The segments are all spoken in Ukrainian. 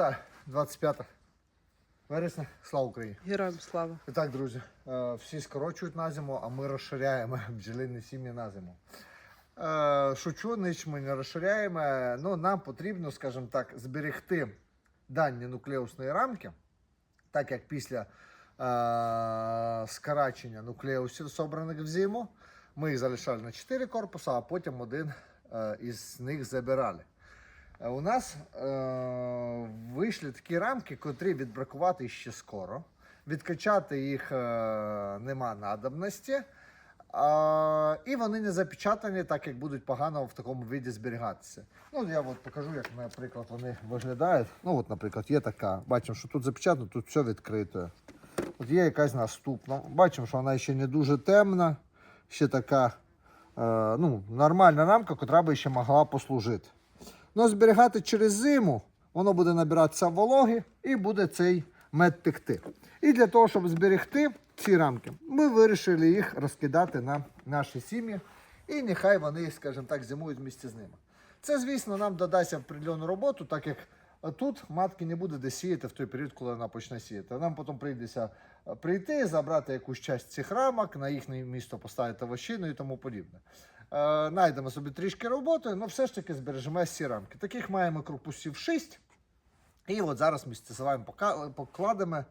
Вітаю! 25 вересня. Слава Україні! Героям слава. І так, друзі, е, всі скорочують на зиму, а ми розширяємо бджолині сім'ї на зиму. Е, Шучу, ніч ми не розширяємо. Ну, нам потрібно, скажімо так, зберегти дані нуклеусної рамки, так як після е, скорачення нуклеусів, собраних в зиму, ми їх залишали на 4 корпуси, а потім один е, із них забирали. Е, У нас е, вийшли такі рамки, котрі відбракувати ще скоро. Відкачати їх е, нема надобності. А, і вони не запечатані, так як будуть погано в такому виді зберігатися. Ну, я от покажу, як, наприклад, вони виглядають. Ну, от, наприклад, є така. Бачимо, що тут запечатано, тут все відкрито. От є якась наступна. Бачимо, що вона ще не дуже темна, ще така е, ну, нормальна рамка, яка би ще могла послужити. Ну, зберігати через зиму, воно буде набиратися вологи і буде цей мед текти. І для того, щоб зберегти ці рамки, ми вирішили їх розкидати на наші сім'ї. І нехай вони, скажімо так, зимують вместе з ними. Це, звісно, нам додасть определенну роботу, так як тут матки не буде де сіяти в той період, коли вона почне сіяти. Нам потім прийдеться е, прийти, забрати якусь часть цих рамок, на їхнє місто поставити вощину і тому подібне. Е, Найдемо собі трішки роботи, але все ж таки збережемо ці рамки. Таких маємо корпусів 6. І от зараз ми стосуваємо покладемо, е,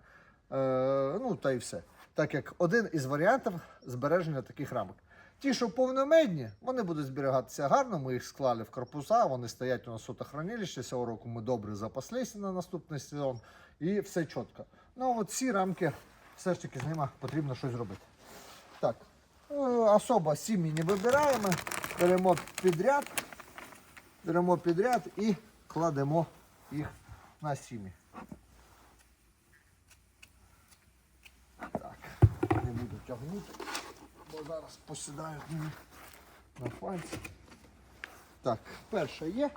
ну та й все. Так як один із варіантів збереження таких рамок. Ті, що повномедні, вони будуть зберігатися гарно. Ми їх склали в корпуса, вони стоять у нас сотохранилищі. Цього року ми добре запаслися на наступний сезон і все чітко. Ну от ці рамки, все ж таки з ними потрібно щось робити. Так, особо сім'ї не вибираємо, беремо підряд, беремо підряд і кладемо їх на сім'ї. Так, не буду тягнути, бо зараз посідають мені на пальці. Так, перша є.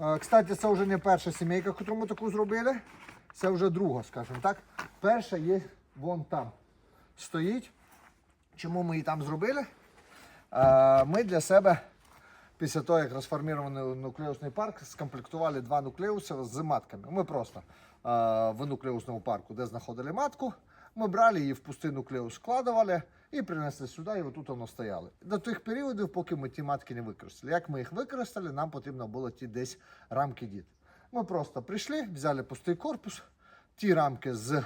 Е, Кстати, це вже не перша сімейка, яку ми таку зробили. Це вже друга, скажімо так. Перша є вон там. Стоїть. Чому ми її там зробили? Е, Ми для себе після того, як розформований нуклеусний парк, скомплектували два нуклеуси з матками. Ми просто е, в нуклеусному парку, де знаходили матку, ми брали її в пустий нуклеус, складували і принесли сюди, і отут воно стояло. До тих періодів, поки ми ті матки не використали. Як ми їх використали, нам потрібно було ті десь рамки діти. Ми просто прийшли, взяли пустий корпус, ті рамки з е,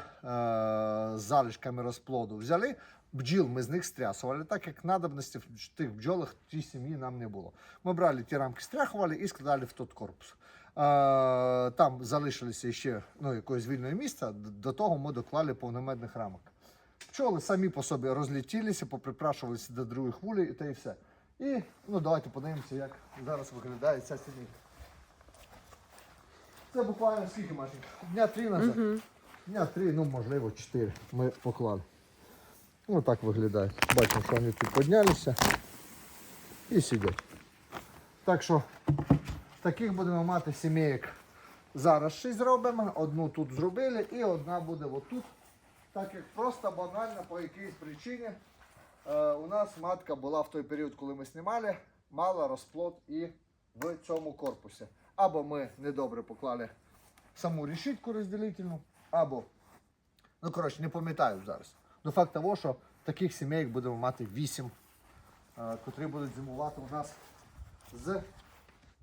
залишками розплоду взяли. Бджіл ми з них стрясували, так як надобності в тих бджолах в сім'ї нам не було. Ми брали ті рамки, стряхували і складали в тот корпус. Е, там залишилося ще ну, якогось вільного місця, до того ми доклали повномедних рамок. Пчоли самі по собі розлетілися, поприпрашувалися до других вулей і та і все. І ну, давайте подивимося, як зараз виглядає ця сімейка. Це буквально скільки Машенька? Дня три назад. Дня три, ну можливо, чотири ми поклали. Ну так виглядає. Бачимо, що вони тут піднялися і сидять. Так що таких будемо мати сімейок. Зараз шість зробимо, одну тут зробили і одна буде отут. Так як просто банально по якійсь причині е, у нас матка була в той період, коли ми знімали, мала розплод і в цьому корпусі. Або ми недобре поклали саму решітку розділительну, або, ну коротше, не пам'ятаю зараз. До факту того, що таких сімей будемо мати 8, е, котрі будуть зимувати у нас з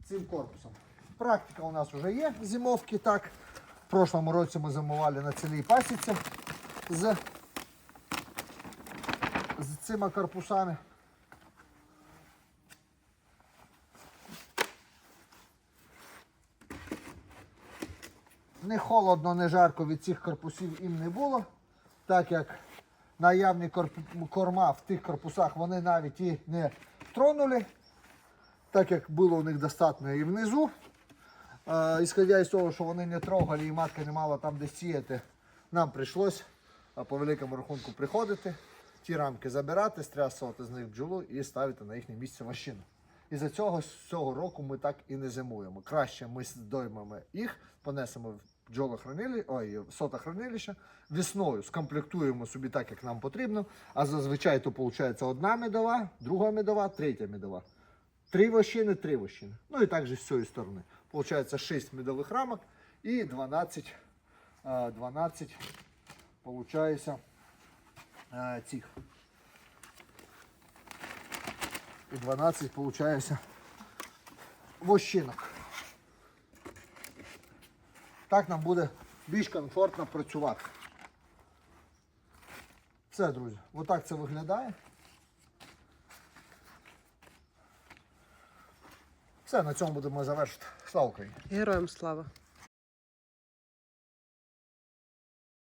цим корпусом. Практика у нас вже є зимовки. Так. В прошлому році ми зимували на цілій пасіці з, з цими корпусами. Не холодно, не жарко від цих корпусів їм не було, так як наявні корма в тих корпусах вони навіть і не тронули, так як було у них достатньо і внизу. Е, Ісходя із того, що вони не трогали і матка не мала там де сіяти, нам прийшлось е, по великому рахунку приходити, ті рамки забирати, стрясувати з них бджолу і ставити на їхнє місце машину. І за цього з цього року ми так і не зимуємо. Краще ми здоймемо їх, понесемо бджолохранилі, ой, в сотохранилище, весною скомплектуємо собі так, як нам потрібно. А зазвичай то виходить одна медова, друга медова, третя медова. Три вощини, три вощини. Ну і також з цієї сторони. Получається 6 медових рамок і 12, е, 12 получається е, цих. І 12 получається вощинок. Так нам буде більш комфортно працювати. Все, друзі, отак це виглядає. Все, на цьому будемо завершити. Слава Україні! Героям слава.